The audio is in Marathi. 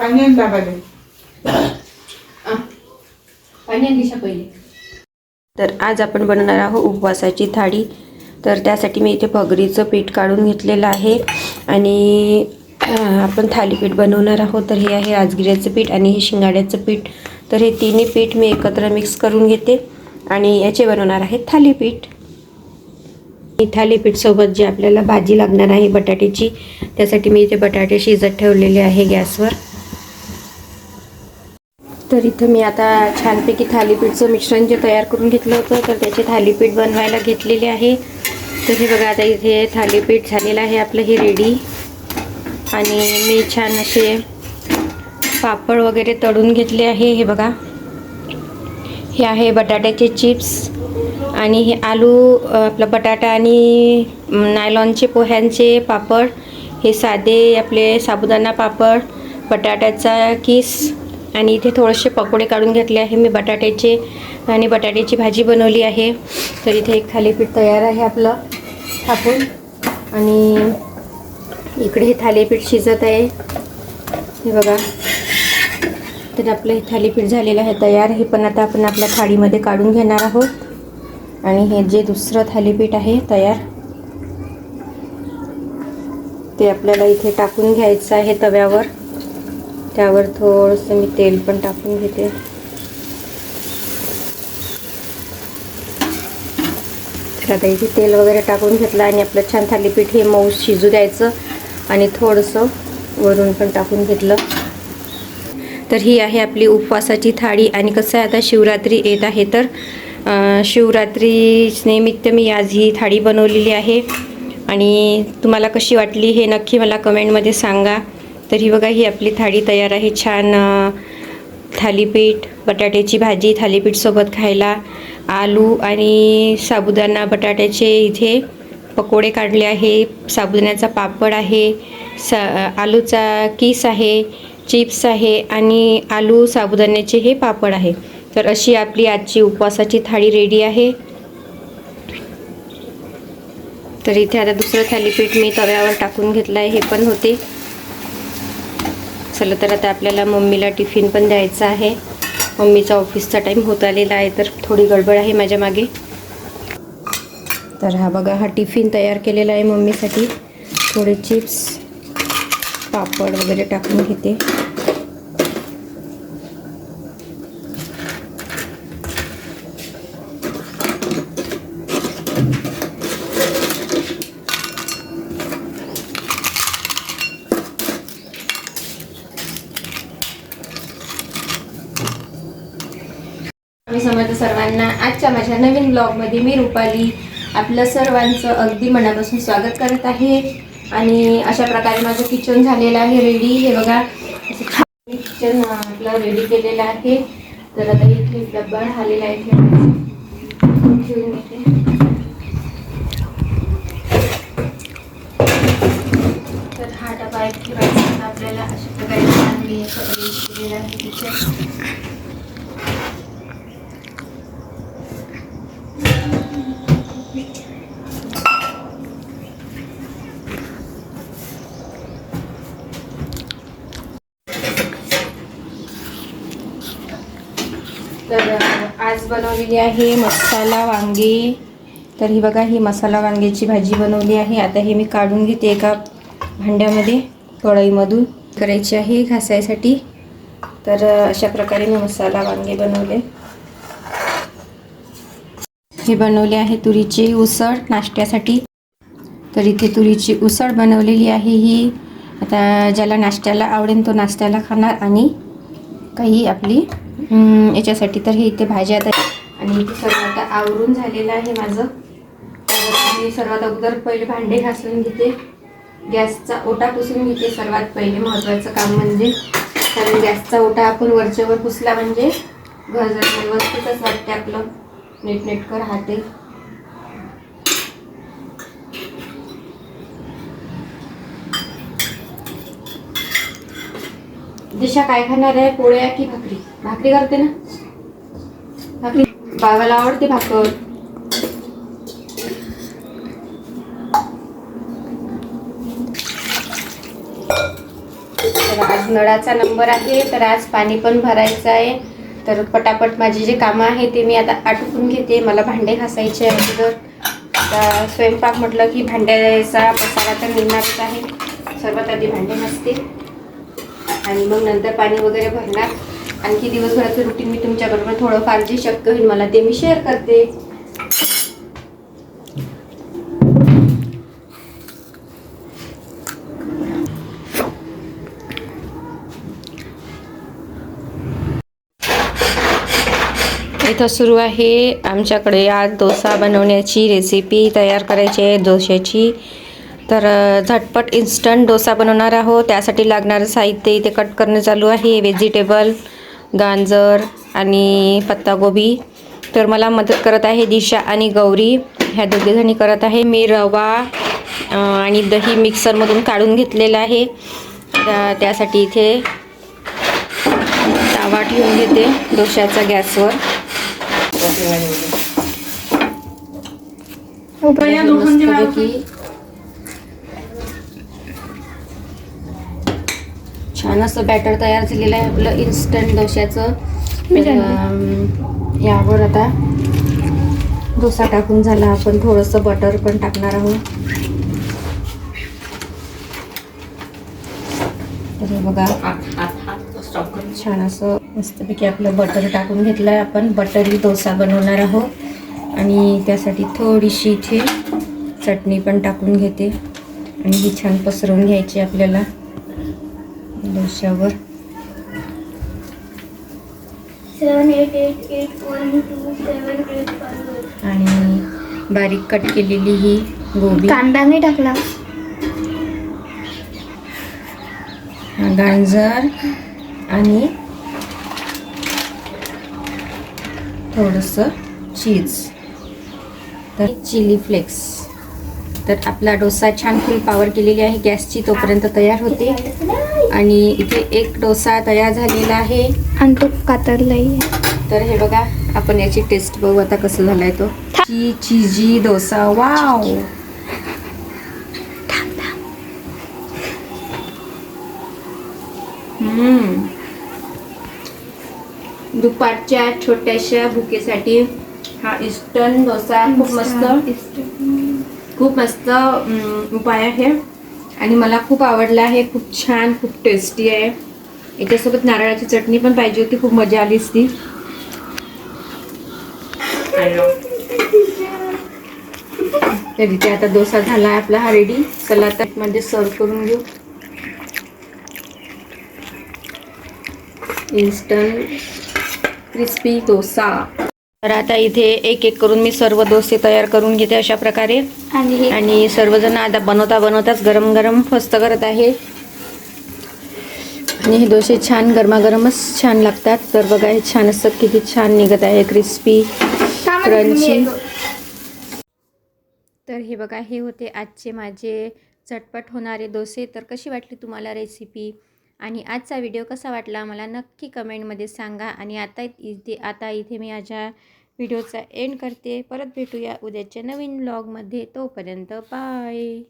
दिशा पहिले. तर आज आपण बनवणार आहोत उपवासाची थाळी. तर त्यासाठी मी इथे भगरीचं पीठ काढून घेतलेलं आहे. आणि आपण थालीपीठ बनवणार आहोत. तर हे आहे राजगिऱ्याचं पीठ आणि हे शिंगाड्याचं पीठ. तर हे तिन्ही पीठ मी एकत्र मिक्स करून घेते. आणि याचे बनवणार आहे थालीपीठ ही थालीपीठसोबत जी आपल्याला भाजी लागणार आहे बटाट्याची त्यासाठी मी इथे बटाटे शिजत ठेवलेले आहे गॅसवर. तर इथं मी आता छानपैकी थालीपीठचं मिश्रण जे तयार करून घेतलं होतं तर त्याचे थालीपीठ बनवायला घेतलेले आहे. तर हे बघा आता इथे थालीपीठ झालेलं आहे आपलं हे रेडी आणि मी छान असे पापड वगैरे तळून घेतले आहे हे बघा. हे आहे बटाट्याचे चिप्स आणि हे आलू आपलं बटाटा आणि नायलॉनचे पोह्यांचे पापड. हे साधे आपले साबुदाणा पापड बटाट्याचा किस आणि इथे थोडेसे पकोडे काढून घेतले आहे. मी बटाट्याचे आणि बटाट्याची भाजी बनवली आहे. तर इथे एक थालीपीठ तयार आहे आपलं. थापून आणि इकडे हे थालीपीठ शिजत आहे. हे बघा. तर आपलं हे थालीपीठ झालेलं आहे तयार. हे पण आता आपण आपल्या थाळीमध्ये काढून घेणार आहोत. आणि हे जे दुसरं थालीपीठ आहे तयार ते आपल्याला इथे टाकून घ्यायचं आहे तव्यावर. त्यावर थोडंसं मी तेल पण टाकून घेते. तर आता इथे तेल वगैरे टाकून घेतलं आणि आपलं छान थालीपीठ हे मऊ शिजू द्यायचं आणि थोडंसं वरून पण टाकून घेतलं. तर ही आहे आपली उपवासाची थाळी आणि कसं आहे आता शिवरात्री येत आहे तर शिवरात्री निमित्त मी आज ही थाळी बनवलेली आहे. आणि तुम्हाला कशी वाटली हे नक्की मला कमेंटमध्ये सांगा. तर ही बघा ही आपली थाळी तयार आहे. छान थालीपीठ बटाट्याची भाजी थालीपीठसोबत खायला. आलू आणि साबुदाणा बटाट्याचे इथे पकोडे काढले आहे. साबुदाण्याचा पापड आहे. सा आलूचा किस आहे. चिप्स आहे. आणि आलू साबुदाण्याचे हे पापड आहे. तर अशी आपली आजची उपवासाची थाळी रेडी आहे. तर इथे आता दुसरं थालीपीठ मी तव्यावर टाकून घेतलं आहे. हे पण होते. चला तर आता आपल्याला मम्मीला टिफिन पण द्यायचा आहे. मम्मीचा ऑफिसचा टाईम होत आलेला आहे तर थोडी गडबड आहे माझ्या मागे. तर हा बघा हा टिफिन तयार केलेला आहे मम्मीसाठी. थोडे चिप्स पापड वगैरे टाकून घेते. मी सर्वांना आजच्या माझ्या नवीन ब्लॉगमध्ये मी रुपाली आपलं सर्वांचं अगदी मनापासून स्वागत करत आहे. आणि अशा प्रकारे माझं किचन झालेलं आहे रेडी हे बघा किचन आपलं रेडी केलेलं आहे. तर आता इथे डब्बा आलेला आहे ठेवून तर हा डबा ठेवायचा आपल्याला अशा प्रकारे छान मी आहे किचन तर आज बनवलेली आहे मसाला वांगी. तर ही बघा ही मसाला वांग्याची भाजी बनवली आहे. आता हे मी काढून घेते एका भांड्यामध्ये कढईमधून. करायची आहे घासायसाठी. तर अशा प्रकारे मी मसाला वांगे बनवले. हे बनवले आहे तुरीची उसळ नाश्त्यासाठी. तर इथे तुरीची उसळ बनवलेली आहे ही. आता ज्याला नाश्त्याला आवडेल तो नाश्त्याला खाणार आणि काही आपली याच्यासाठी तर हे इथे भाज्या आता आणि इथे सर्व आता आवरून झालेलं आहे माझं. तर मी सर्वात अगोदर पहिले भांडे घासून घेते. गॅसचा ओटा पुसून घेते सर्वात पहिले. महत्त्वाचं काम म्हणजे कारण गॅसचा ओटा आपण वरच्यावर पुसला म्हणजे घर जर व्यवस्थितच वाटते आपलं. नीटनेटकं राहते. दिशा काय खाणार आहे? पोळ्या की भाकरी? भाकरी करते ना? भाकरी. बाबाला आवडते भाकर. तर आज नळाचा नंबर आहे तर आज पाणी पण भरायचं आहे. तर पटापट माझी जे कामं आहे ते मी आता आटपून घेते. मला भांडे घासायचे आहे तर स्वयंपाक म्हटलं की भांड्याचा पसारा तर निघणारच आहे. सर्वात आधी भांडे घासते. आणि मग नंतर पाणी वगैरे भरणार. आणखी दिवसभराचं रुटीन मी तुमच्याबरोबर थोडंफार जे शक्य होईल मला ते मी शेअर करते. इथं सुरू आहे आमच्याकडे आज डोसा बनवण्याची रेसिपी तयार करायची आहे डोश्याची. तर झटपट इन्स्टंट डोसा बनवणार आहोत. त्यासाठी लागणारं साहित्य इथे कट करणं चालू आहे. व्हेजिटेबल गाजर आणि पत्तागोबी तर मला मदत करत आहे दिशा आणि गौरी. ह्या दोघीजणी करत आहे. मी रवा आणि दही मिक्सरमधून काढून घेतलेलं आहे. त्या- त्यासाठी इथे तावा ठेवून घेते डोश्याचा गॅसवर. मस्तपैकी छान असं बॅटर तयार झालेलं आहे आपलं इन्स्टंट डोश्याचं. यावर आता डोसा टाकून झाला. आपण थोडंसं बटर पण टाकणार आहोत. तर बघा. छान असं मस्तपैकी आपलं बटर टाकून घेतलं आहे आपण. बटरी डोसा बनवणार आहोत. आणि त्यासाठी थोडीशी इथे चटणी पण टाकून घेते. आणि ही छान पसरवून घ्यायची आपल्याला. Five. आणि बारीक कट केलेली ही गोबी. कांदा नाही टाकला. हा गाजर आणि थोडंसं चीज तर चिली फ्लेक्स तर आपला डोसा छान फुल पावर केलेली आहे. गॅसची तोपर्यंत तयार होते. आणि इथे एक डोसा तयार झालेला आहे. आणि तो कातरलाही तर हे बघा आपण याची टेस्ट बघू आता कसं झालाय तो. ची चिजी डोसा. वाव. दुपारच्या छोट्याशा भुकेसाठी हा इस्टर्न डोसा खूप मस्त. खूप मस्त उपाय आहे. आणि मला खूप आवडला आहे खूप छान खूप टेस्टी आहे. याच्यासोबत नारळाची चटणी पण पाहिजे होती खूप मजा आलीच ती तर इथे आता डोसा झाला आहे आपला हा रेडी चला आता म्हणजे मध्ये सर्व करून घेऊ. Instant crispy dosa. तर आता इथे एक एक करून मी सर्व डोसे तयार करून घेते अशा प्रकारे. आणि सर्वजण आता बनवता बनवताच गरम गरम फस्त करत आहे. आणि हे डोसे छान गरमागरमच छान लागतात. तर बघा हे छान असं किती छान निघत आहे क्रिस्पी क्रंची. तर हे बघा हे होते आजचे माझे झटपट होणारे डोसे. तर कशी वाटली तुम्हाला रेसिपी आणि आजचा व्हिडिओ कसा वाटला मला नक्की कमेंटमध्ये सांगा. आणि आता इथे आता इथे मी माझ्या व्हिडिओचा एंड करते. परत भेटूया उद्याच्या नवीन ब्लॉगमध्ये तोपर्यंत बाय